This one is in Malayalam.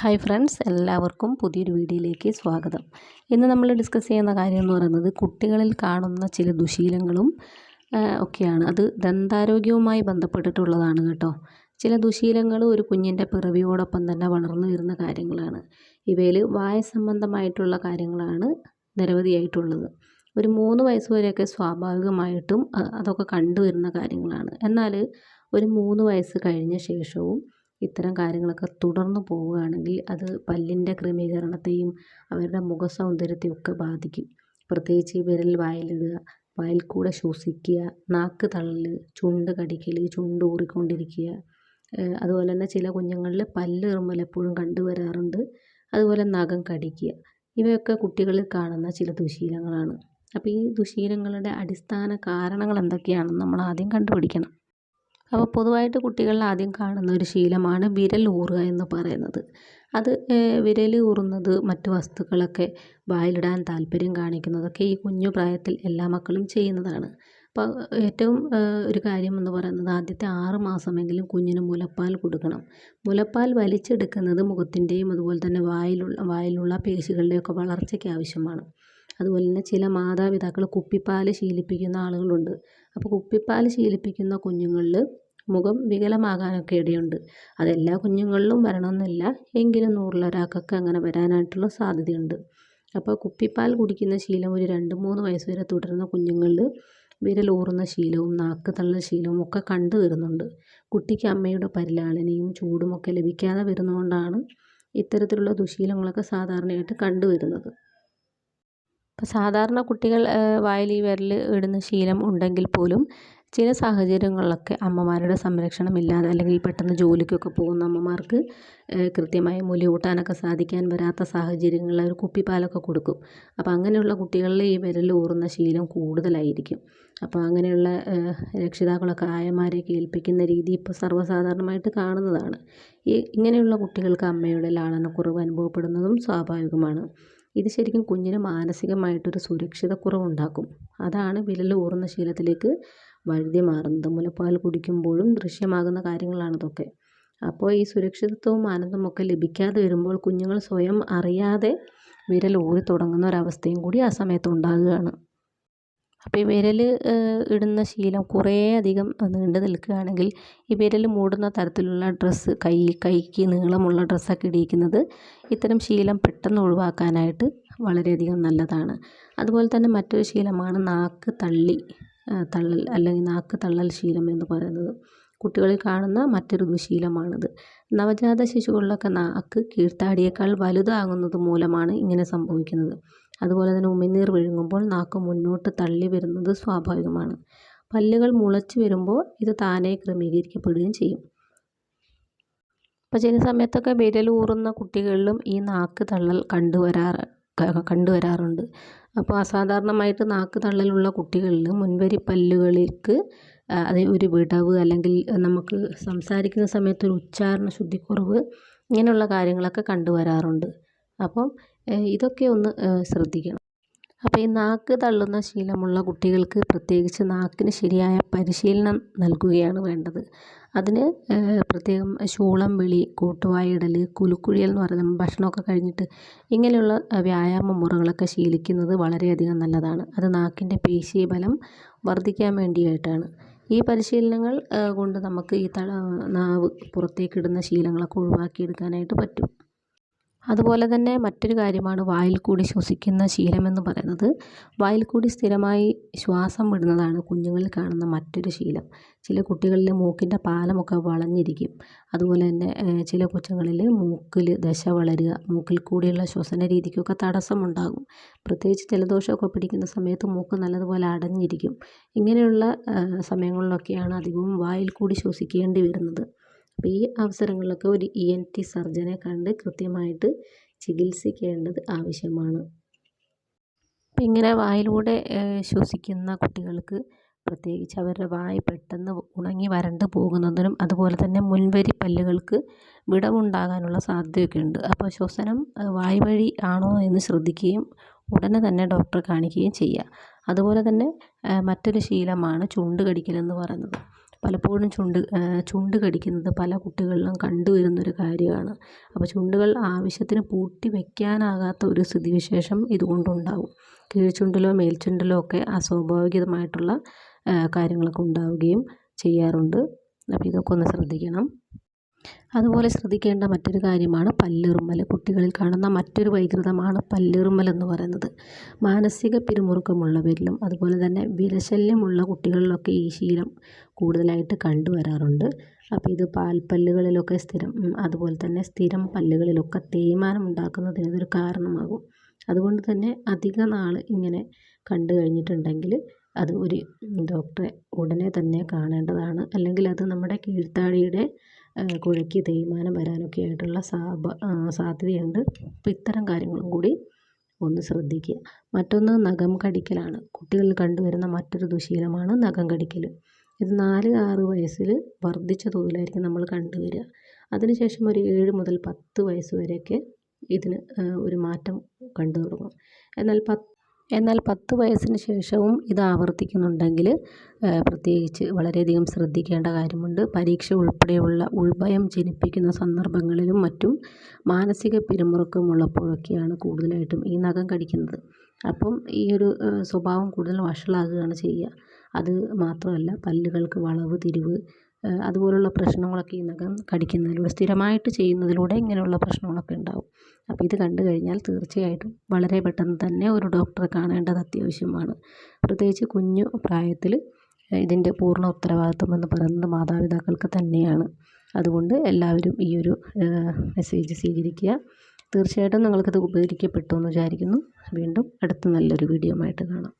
ഹായ് ഫ്രണ്ട്സ് എല്ലാവർക്കും പുതിയൊരു വീഡിയോയിലേക്ക് സ്വാഗതം. ഇന്ന് നമ്മൾ ഡിസ്കസ് ചെയ്യുന്ന കാര്യം എന്ന് പറയുന്നത് കുട്ടികളിൽ കാണുന്ന ചില ദുശീലങ്ങളും ഒക്കെയാണ്. അത് ദന്താരോഗ്യവുമായി ബന്ധപ്പെട്ടിട്ടുള്ളതാണ് കേട്ടോ. ചില ദുശീലങ്ങൾ ഒരു കുഞ്ഞിന്റെ പിറവിയോടൊപ്പം തന്നെ വളർന്നു വരുന്ന കാര്യങ്ങളാണ്. ഇവയിൽ വായ സംബന്ധമായിട്ടുള്ള കാര്യങ്ങളാണ് നിരവധിയായിട്ടുള്ളത്. ഒരു മൂന്ന് വയസ്സ് വരെയൊക്കെ സ്വാഭാവികമായിട്ടും അതൊക്കെ കണ്ടുവരുന്ന കാര്യങ്ങളാണ്. എന്നാൽ ഒരു മൂന്ന് വയസ്സ് കഴിഞ്ഞ ശേഷവും ഇത്തരം കാര്യങ്ങളൊക്കെ തുടർന്നു പോവുകയാണെങ്കിൽ അത് പല്ലിന്റെ ക്രമീകരണത്തെയും അവരുടെ മുഖ സൗന്ദര്യത്തെയും ഒക്കെ ബാധിക്കും. പ്രത്യേകിച്ച് ഈ വിരൽ വായിലിടുക വായിൽ കൂടെ ശ്വസിക്കുക നാക്ക് തള്ളൽ ചുണ്ട് കടിക്കൽ ചുണ്ട് ഊറിക്കൊണ്ടിരിക്കുക. അതുപോലെ തന്നെ ചില കുഞ്ഞുങ്ങളിൽ പല്ല് ഇറുമ്പൽ എപ്പോഴും കണ്ടുവരാറുണ്ട്. അതുപോലെ നഖം കടിക്കുക. ഇവയൊക്കെ കുട്ടികളിൽ കാണുന്ന ചില ദുശീലങ്ങളാണ്. അപ്പോൾ ഈ ദുശീലങ്ങളുടെ അടിസ്ഥാന കാരണങ്ങൾ എന്തൊക്കെയാണെന്ന് നമ്മൾ ആദ്യം കണ്ടുപിടിക്കണം. അപ്പോൾ പൊതുവായിട്ട് കുട്ടികളിൽ ആദ്യം കാണുന്ന ഒരു ശീലമാണ് വിരൽ ഊറുക എന്ന് പറയുന്നത്. അത് വിരൽ ഊറുന്നത് മറ്റു വസ്തുക്കളൊക്കെ വായിലിടാൻ താല്പര്യം കാണിക്കുന്നതൊക്കെ ഈ കുഞ്ഞു പ്രായത്തിൽ എല്ലാ മക്കളും ചെയ്യുന്നതാണ്. അപ്പോൾ ഏറ്റവും ഒരു കാര്യം എന്ന് പറയുന്നത് ആദ്യത്തെ ആറ് മാസമെങ്കിലും കുഞ്ഞിന് മുലപ്പാൽ കൊടുക്കണം. മുലപ്പാൽ വലിച്ചെടുക്കുന്നത് മുഖത്തിന്റെയും അതുപോലെ തന്നെ വായിലുള്ള വായിലുള്ള പേശികളുടെയൊക്കെ വളർച്ചയ്ക്ക് ആവശ്യമാണ്. അതുപോലെ തന്നെ ചില മാതാപിതാക്കൾ കുപ്പിപ്പാൽ ശീലിപ്പിക്കുന്ന ആളുകളുണ്ട്. അപ്പോൾ കുപ്പിപ്പാൽ ശീലിപ്പിക്കുന്ന കുഞ്ഞുങ്ങളിൽ മുഖം വികലമാകാനൊക്കെ ഇടയുണ്ട്. അതെല്ലാ കുഞ്ഞുങ്ങളിലും വരണമെന്നില്ല എങ്കിലും നൂറിലൊരാൾക്കൊക്കെ അങ്ങനെ വരാനായിട്ടുള്ള സാധ്യതയുണ്ട്. അപ്പോൾ കുപ്പിപ്പാൽ കുടിക്കുന്ന ശീലം ഒരു രണ്ട് മൂന്ന് വയസ്സ് വരെ തുടരുന്ന കുഞ്ഞുങ്ങളിൽ വിരലൂറുന്ന ശീലവും നാക്ക് തള്ളുന്ന ശീലവും ഒക്കെ കണ്ടു വരുന്നുണ്ട് കുട്ടിക്ക് അമ്മയുടെ പരിലാളനയും ചൂടുമൊക്കെ ലഭിക്കാതെ വരുന്നതുകൊണ്ടാണ് ഇത്തരത്തിലുള്ള ദുശീലങ്ങളൊക്കെ സാധാരണയായിട്ട് കണ്ടുവരുന്നത് ഇപ്പോൾ സാധാരണ കുട്ടികൾ വായിൽ ഈ വിരൽ ഇടുന്ന ശീലം ഉണ്ടെങ്കിൽ പോലും ചില സാഹചര്യങ്ങളിലൊക്കെ അമ്മമാരുടെ സംരക്ഷണം ഇല്ലാതെ അല്ലെങ്കിൽ പെട്ടെന്ന് ജോലിക്കൊക്കെ പോകുന്ന അമ്മമാർക്ക് കൃത്യമായ മുല ഊട്ടാനൊക്കെ സാധിക്കാൻ വരാത്ത സാഹചര്യങ്ങളിൽ അവർ കുപ്പിപ്പാലൊക്കെ കൊടുക്കും. അപ്പോൾ അങ്ങനെയുള്ള കുട്ടികളിൽ ഈ വിരൽ ഊറുന്ന ശീലം കൂടുതലായിരിക്കും. അപ്പോൾ അങ്ങനെയുള്ള രക്ഷിതാക്കളൊക്കെ ആയമാരെയൊക്കെ ഏൽപ്പിക്കുന്ന രീതി ഇപ്പോൾ സർവസാധാരണമായിട്ട് കാണുന്നതാണ്. ഈ ഇങ്ങനെയുള്ള കുട്ടികൾക്ക് അമ്മയുടെ ലാളനക്കുറവ് അനുഭവപ്പെടുന്നതും സ്വാഭാവികമാണ്. ഇത് ശരിക്കും കുഞ്ഞിന് മാനസികമായിട്ടൊരു സുരക്ഷിതക്കുറവുണ്ടാക്കും അതാണ് വിരൽ ഊറുന്ന ശീലത്തിലേക്ക് വഴുതി മാറുന്നത്. മുലപ്പാൽ കുടിക്കുമ്പോഴും ദൃശ്യമാകുന്ന കാര്യങ്ങളാണ് ഇതൊക്കെ. അപ്പോൾ ഈ സുരക്ഷിതത്വവും ആനന്ദവും ഒക്കെ ലഭിക്കാതെ വരുമ്പോൾ കുഞ്ഞുങ്ങൾ സ്വയം അറിയാതെ വിരൽ ഊറി തുടങ്ങുന്ന ഒരവസ്ഥയും കൂടി ആ സമയത്ത് ഉണ്ടാകുകയാണ്. അപ്പോൾ ഈ വിരൽ ഇടുന്ന ശീലം കുറേ അധികം നീണ്ടു നിൽക്കുകയാണെങ്കിൽ ഈ വിരൽ മൂടുന്ന തരത്തിലുള്ള ഡ്രസ്സ് കൈ കൈക്ക് നീളമുള്ള ഡ്രസ്സൊക്കെ ഇടിയിക്കുന്നത് ഇത്തരം ശീലം പെട്ടെന്ന് ഒഴിവാക്കാനായിട്ട് വളരെയധികം നല്ലതാണ്. അതുപോലെ തന്നെ മറ്റൊരു ശീലമാണ് നാക്ക് തള്ളി. തള്ളൽ അല്ലെങ്കിൽ നാക്ക് തള്ളൽ ശീലം എന്ന് പറയുന്നത്. കുട്ടികളിൽ കാണുന്ന മറ്റൊരു ദുശീലമാണിത് നവജാത ശിശുക്കളിലൊക്കെ നാക്ക് കീഴ്ത്താടിയേക്കാൾ വലുതാകുന്നത് മൂലമാണ് ഇങ്ങനെ സംഭവിക്കുന്നത്. അതുപോലെ തന്നെ ഉമിനീർ വിഴുങ്ങുമ്പോൾ നാക്ക് മുന്നോട്ട് തള്ളി വരുന്നത് സ്വാഭാവികമാണ്. പല്ലുകൾ മുളച്ചു വരുമ്പോൾ ഇത് താനേ ക്രമീകരിക്കപ്പെടുകയും ചെയ്യും. അപ്പോൾ ചില സമയത്തൊക്കെ വിരൽ ഊറുന്ന കുട്ടികളിലും ഈ നാക്ക് തള്ളൽ കണ്ടുവരാറ് കണ്ടുവരാറുണ്ട്. അപ്പോൾ അസാധാരണമായിട്ട് നാക്ക് തള്ളലുള്ള കുട്ടികളിൽ മുൻവരി പല്ലുകൾക്ക് അത് ഒരു വിടവ് അല്ലെങ്കിൽ നമുക്ക് സംസാരിക്കുന്ന സമയത്ത് ഒരു ഉച്ചാരണ ശുദ്ധിക്കുറവ് ഇങ്ങനെയുള്ള കാര്യങ്ങളൊക്കെ കണ്ടുവരാറുണ്ട്. അപ്പം ഇതൊക്കെ ഒന്ന് ശ്രദ്ധിക്കണം. അപ്പോൾ ഈ നാക്ക് തള്ളുന്ന ശീലമുള്ള കുട്ടികൾക്ക് പ്രത്യേകിച്ച് നാക്കിന് ശരിയായ പരിശീലനം നൽകുകയാണ് വേണ്ടത്. അതിന് പ്രത്യേകം ശൂളം വിളി കൂട്ടുവായിടൽ കുലുക്കുഴിയൽ എന്ന് പറയുന്ന ഭക്ഷണമൊക്കെ കഴിഞ്ഞിട്ട് ഇങ്ങനെയുള്ള വ്യായാമ മുറകളൊക്കെ ശീലിക്കുന്നത് വളരെയധികം നല്ലതാണ്. അത് നാക്കിന്റെ പേശീബലം വർദ്ധിക്കാൻ വേണ്ടിയിട്ടാണ് ഈ പരിശീലനങ്ങൾ കൊണ്ട് നമുക്ക് ഈ നാവ് പുറത്തേക്കിടുന്ന ശീലങ്ങളൊക്കെ ഒഴിവാക്കിയെടുക്കാനായിട്ട് പറ്റും. അതുപോലെ തന്നെ മറ്റൊരു കാര്യമാണ് വായിൽ കൂടി ശ്വസിക്കുന്ന ശീലമെന്ന് പറയുന്നത്. വായിൽ കൂടി സ്ഥിരമായി ശ്വാസം വിടുന്നതാണ് കുഞ്ഞുങ്ങളിൽ കാണുന്ന മറ്റൊരു ശീലം. ചില കുട്ടികളിൽ മൂക്കിന്റെ പാലമൊക്കെ വളഞ്ഞിരിക്കും. അതുപോലെ തന്നെ ചില കൊച്ചുങ്ങളിൽ മൂക്കിൽ ദശ വളരുക മൂക്കിൽ കൂടിയുള്ള ശ്വസന രീതിക്കൊക്കെ തടസ്സമുണ്ടാകും. പ്രത്യേകിച്ച് ജലദോഷമൊക്കെ പിടിക്കുന്ന സമയത്ത് മൂക്ക് നല്ലതുപോലെ അടഞ്ഞിരിക്കും. ഇങ്ങനെയുള്ള സമയങ്ങളിലൊക്കെയാണ് അധികവും വായിൽ കൂടി ശ്വസിക്കേണ്ടി വരുന്നത്. അപ്പോൾ ഈ അവസരങ്ങളിലൊക്കെ ഒരു ഇ എൻ ടി സർജനെ കണ്ട് കൃത്യമായിട്ട് ചികിത്സിക്കേണ്ടത് ആവശ്യമാണ്. അപ്പം ഇങ്ങനെ വായിലൂടെ ശ്വസിക്കുന്ന കുട്ടികൾക്ക് പ്രത്യേകിച്ച് അവരുടെ വായ് പെട്ടെന്ന് ഉണങ്ങി വരണ്ട് പോകുന്നതിനും അതുപോലെ തന്നെ മുൻവരി പല്ലുകൾക്ക് വിടവുണ്ടാകാനുള്ള സാധ്യതയൊക്കെ ഉണ്ട് അപ്പോൾ ശ്വസനം വായ് വഴി ആണോ എന്ന് ശ്രദ്ധിക്കുകയും ഉടനെ തന്നെ ഡോക്ടറെ കാണിക്കുകയും ചെയ്യുക. അതുപോലെ തന്നെ മറ്റൊരു ശീലമാണ് ചുണ്ട് കടിക്കൽ എന്ന് പറയുന്നത്. പലപ്പോഴും ചുണ്ട് ചുണ്ട് കടിക്കുന്നത് പല കുട്ടികളിലും കണ്ടുവരുന്നൊരു കാര്യമാണ്. അപ്പോൾ ചുണ്ടുകൾ ആവശ്യത്തിന് പൂട്ടി വയ്ക്കാനാകാത്ത ഒരു സ്ഥിതിവിശേഷം ഇതുകൊണ്ടുണ്ടാവും. കീഴ്ചുണ്ടിലോ മേൽചുണ്ടിലോ ഒക്കെ അസ്വാഭാവികമായിട്ടുള്ള കാര്യങ്ങളൊക്കെ ഉണ്ടാവുകയും ചെയ്യാറുണ്ട്. അപ്പോൾ ഇതൊക്കെ ഒന്ന് ശ്രദ്ധിക്കണം. അതുപോലെ ശ്രദ്ധിക്കേണ്ട മറ്റൊരു കാര്യമാണ് പല്ലിറുമ്മൽ. കുട്ടികളിൽ കാണുന്ന മറ്റൊരു വൈകൃതമാണ് പല്ലിറുമ്മൽ എന്ന് പറയുന്നത്. മാനസിക പിരിമുറുക്കമുള്ളവരിലും അതുപോലെ തന്നെ വിരശല്യമുള്ള കുട്ടികളിലൊക്കെ ഈ ശീലം കൂടുതലായിട്ട് കണ്ടുവരാറുണ്ട്. അപ്പോൾ ഇത് പാൽപ്പല്ലുകളിലൊക്കെ സ്ഥിരം അതുപോലെ തന്നെ സ്ഥിരം പല്ലുകളിലൊക്കെ തേയ്മാനം ഉണ്ടാക്കുന്നതിന് ഇതൊരു കാരണമാകും. അതുകൊണ്ട് തന്നെ അധിക നാൾ ഇങ്ങനെ കണ്ടു കഴിഞ്ഞിട്ടുണ്ടെങ്കിൽ അത് ഒരു ഡോക്ടറെ ഉടനെ തന്നെ കാണേണ്ടതാണ്. അല്ലെങ്കിൽ അത് നമ്മുടെ കീഴ്ത്താടിയുടെ കുഴയ്ക്ക് തേയ്മാനം വരാനൊക്കെ ആയിട്ടുള്ള സാധ്യതയുണ്ട്. അപ്പം ഇത്തരം കാര്യങ്ങളും കൂടി ഒന്ന് ശ്രദ്ധിക്കുക. മറ്റൊന്ന് നഖം കടിക്കലാണ്. കുട്ടികളിൽ കണ്ടുവരുന്ന മറ്റൊരു ദുശീലമാണ് നഖം കടിക്കൽ ഇത് നാല് ആറ് വയസ്സിൽ വർദ്ധിച്ച തോതിലായിരിക്കും നമ്മൾ കണ്ടുവരിക. അതിനുശേഷം ഒരു ഏഴ് മുതൽ പത്ത് വയസ്സ് വരെയൊക്കെ ഇതിന് ഒരു മാറ്റം കണ്ടു തുടങ്ങും എന്നാൽ പത്ത് എന്നാൽ പത്ത് വയസ്സിന് ശേഷവും ഇത് ആവർത്തിക്കുന്നുണ്ടെങ്കിൽ പ്രത്യേകിച്ച് വളരെയധികം ശ്രദ്ധിക്കേണ്ട കാര്യമുണ്ട്. പരീക്ഷ ഉൾപ്പെടെയുള്ള ഉൾഭയം ജനിപ്പിക്കുന്ന സന്ദർഭങ്ങളിലും മറ്റും മാനസിക പിരിമുറുക്കമുള്ളപ്പോഴൊക്കെയാണ് കൂടുതലായിട്ടും ഈ നഖം കടിക്കുന്നത്. അപ്പം ഈ ഒരു സ്വഭാവം കൂടുതൽ വഷളാകുകയാണ് ചെയ്യുക. അത് മാത്രമല്ല പല്ലുകൾക്ക് വളവ് തിരിവ് അതുപോലുള്ള പ്രശ്നങ്ങളൊക്കെ ഈ നഖം കടിക്കുന്നതിലൂടെ സ്ഥിരമായിട്ട് ചെയ്യുന്നതിലൂടെ ഇങ്ങനെയുള്ള പ്രശ്നങ്ങളൊക്കെ ഉണ്ടാവും. അപ്പോൾ ഇത് കണ്ടു കഴിഞ്ഞാൽ തീർച്ചയായിട്ടും വളരെ പെട്ടെന്ന് തന്നെ ഒരു ഡോക്ടറെ കാണേണ്ടത് അത്യാവശ്യമാണ്. പ്രത്യേകിച്ച് കുഞ്ഞു പ്രായത്തിൽ ഇതിന്റെ പൂർണ ഉത്തരവാദിത്വം എന്ന് പറയുന്നത് മാതാപിതാക്കൾക്ക് തന്നെയാണ്. അതുകൊണ്ട് എല്ലാവരും ഈ ഒരു മെസ്സേജ് സ്വീകരിക്കുക. തീർച്ചയായിട്ടും നിങ്ങൾക്കത് ഉപകരിക്കപ്പെട്ടു എന്ന് വിചാരിക്കുന്നു. വീണ്ടും അടുത്ത നല്ലൊരു വീഡിയോ ആയിട്ട് കാണാം.